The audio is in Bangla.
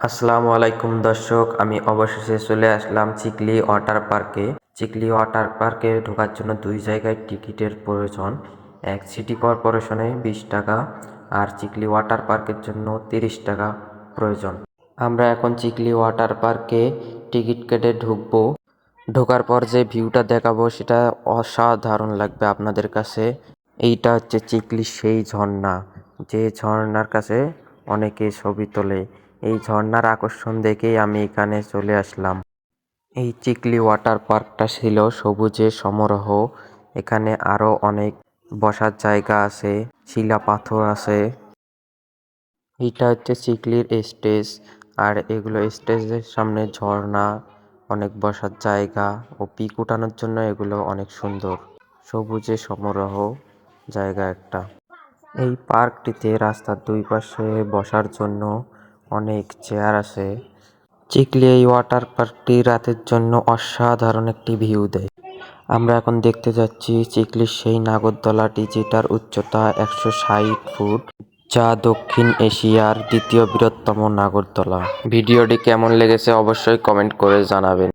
আসসালামু আলাইকুম দর্শক, আমি অবশেষে চলে আসলাম চিকলি ওয়াটার পার্কে। চিকলি ওয়াটার পার্কে ঢোকার জন্য দুই জায়গায় টিকিটের প্রয়োজন। এক সিটি কর্পোরেশনে বিশ টাকা আর চিকলি ওয়াটার পার্কের জন্য তিরিশ টাকা প্রয়োজন। আমরা এখন চিকলি ওয়াটার পার্কে টিকিট কেটে ঢুকবো। ঢোকার পর যে ভিউটা দেখাবো সেটা অসাধারণ লাগবে আপনাদের কাছে। এইটা হচ্ছে চিকলি সেই ঝর্ণা। যে ঝর্ণার কাছে অনেকে ছবি তোলে। এই ঝর্ণার আকর্ষণ দেখেই আমি এখানে চলে আসলাম। এই চিকলি ওয়াটার পার্কটা ছিল সবুজে সমারোহ। এখানে আরও অনেক বসার জায়গা আছে, শিলা পাথর আছে। এটা হচ্ছে চিকলির স্টেজ, আর এগুলো স্টেজের সামনে ঝর্ণা, অনেক বসার জায়গা ও পিক উঠানোর জন্য এগুলো অনেক সুন্দর। সবুজে সমারোহ জায়গা একটা। এই পার্কটিতে রাস্তার দুই পাশে বসার জন্য অনেক চেয়ার আছে। চিকলি এই ওয়াটার পার্কটি রাতের জন্য অসাধারণ একটি ভিউ দেয়। আমরা এখন দেখতে যাচ্ছি চিকলির সেই নাগরদোলাটি যেটার উচ্চতা একশো ষাট ফুট, যা দক্ষিণ এশিয়ার দ্বিতীয় বৃহত্তম নাগরদোলা। ভিডিওটি কেমন লেগেছে অবশ্যই কমেন্ট করে জানাবেন।